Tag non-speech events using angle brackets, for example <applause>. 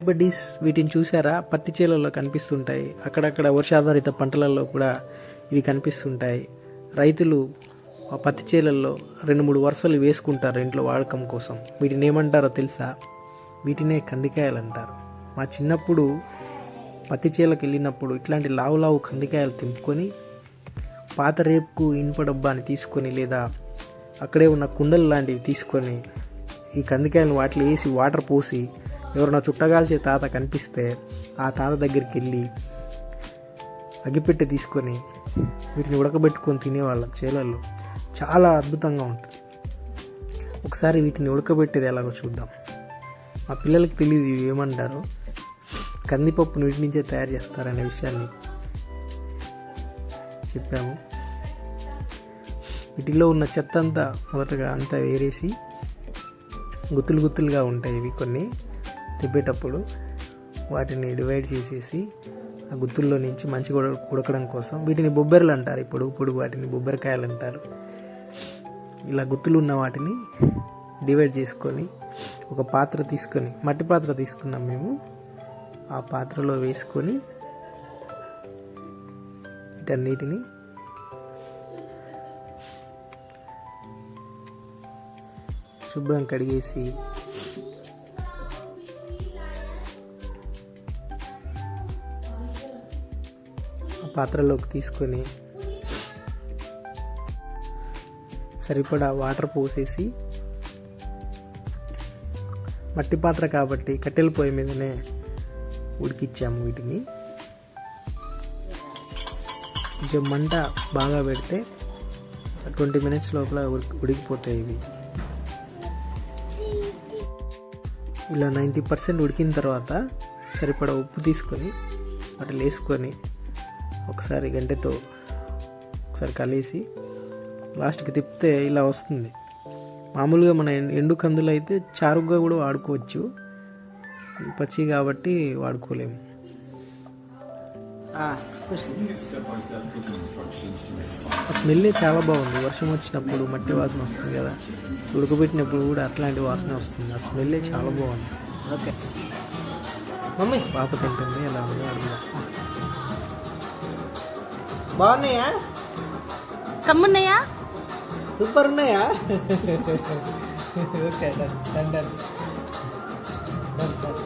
Buddies వీటిని చూసారా? పత్తి చేలల్లో కనిపిస్తుంటాయి. అక్కడక్కడ వర్షాధారిత పంటలలో కూడా ఇవి కనిపిస్తుంటాయి. రైతులు ఆ పత్తి చేలల్లో రెండు మూడు వరుసలు వేసుకుంటారు ఇంట్లో వాడకం కోసం. వీటిని ఏమంటారో తెలుసా? వీటినే కందికాయలు అంటారు. మా చిన్నప్పుడు పత్తి చేలకు వెళ్ళినప్పుడు ఇట్లాంటి లావు లావు కందికాయలు తెంపుకొని పాత రేపుకు ఇనుప డబ్బాని తీసుకొని లేదా అక్కడే ఉన్న కుండలు లాంటివి తీసుకొని ఈ కందికాయలను వాటిలో వేసి వాటర్ పోసి ఎవరైనా చుట్టగాల్చే తాత కనిపిస్తే ఆ తాత దగ్గరికి వెళ్ళి అగ్గిపెట్టె తీసుకొని వీటిని ఉడకబెట్టుకొని తినేవాళ్ళం చేలల్లో. చాలా అద్భుతంగా ఉంటుంది. ఒకసారి వీటిని ఉడకబెట్టేది ఎలాగో చూద్దాం. మా పిల్లలకి తెలియదు ఇవి ఏమంటారు. కందిపప్పును వీటి నుంచే తయారు చేస్తారనే విషయాన్ని చెప్పాము. వీటిలో ఉన్న చెత్త అంతా మొదటగా అంతా వేరేసి గుత్తులు గుత్తులుగా ఉంటాయి ఇవి కొన్ని. తిప్పేటప్పుడు వాటిని డివైడ్ చేసేసి ఆ గుత్తుల్లో నుంచి మంచి ఉడకడం కోసం వీటిని బొబ్బెర్లు అంటారు. ఇప్పుడు పొడుగు వాటిని బొబ్బెరకాయలు అంటారు. ఇలా గుత్తులు ఉన్న వాటిని డివైడ్ చేసుకొని ఒక పాత్ర తీసుకొని మట్టి పాత్ర తీసుకున్నాం మేము. ఆ పాత్రలో వేసుకొని వీటన్నిటిని శుభ్రం కడిగేసి పాత్రలోకి తీసుకొని సరిపడా వాటర్ పోసేసి మట్టి పాత్ర కాబట్టి కట్టెల పొయ్యి మీదనే ఉడికిచ్చాము వీటిని. కొంచెం మంట బాగా పెడితే ట్వంటీ మినిట్స్ లోపల ఉడికిపోతాయి ఇవి. ఇలా నైంటీ పర్సెంట్ ఉడికిన తర్వాత సరిపడా ఉప్పు తీసుకొని వాటిలో వేసుకొని ఒకసారి గంటెతో ఒకసారి కలిసి లాస్ట్కి తిప్పితే ఇలా వస్తుంది. మామూలుగా మన ఎండు కందులు అయితే చారుగా కూడా వాడుకోవచ్చు. పచ్చి కాబట్టి వాడుకోలేము ఆ స్మెల్లే చాలా బాగుంది. వర్షం వచ్చినప్పుడు మట్టి వాసన వస్తుంది కదా. ఉడకబెట్టినప్పుడు కూడా అట్లాంటి వాసన వస్తుంది. ఆ స్మెల్లే చాలా బాగుంది. ఓకే. మమ్మీ పాప తింటుంది ఎలా ఉందో బాగున్నాయా? కమ్మున్నాయా? సూపర్ ఉన్నాయా <laughs> okay done done done done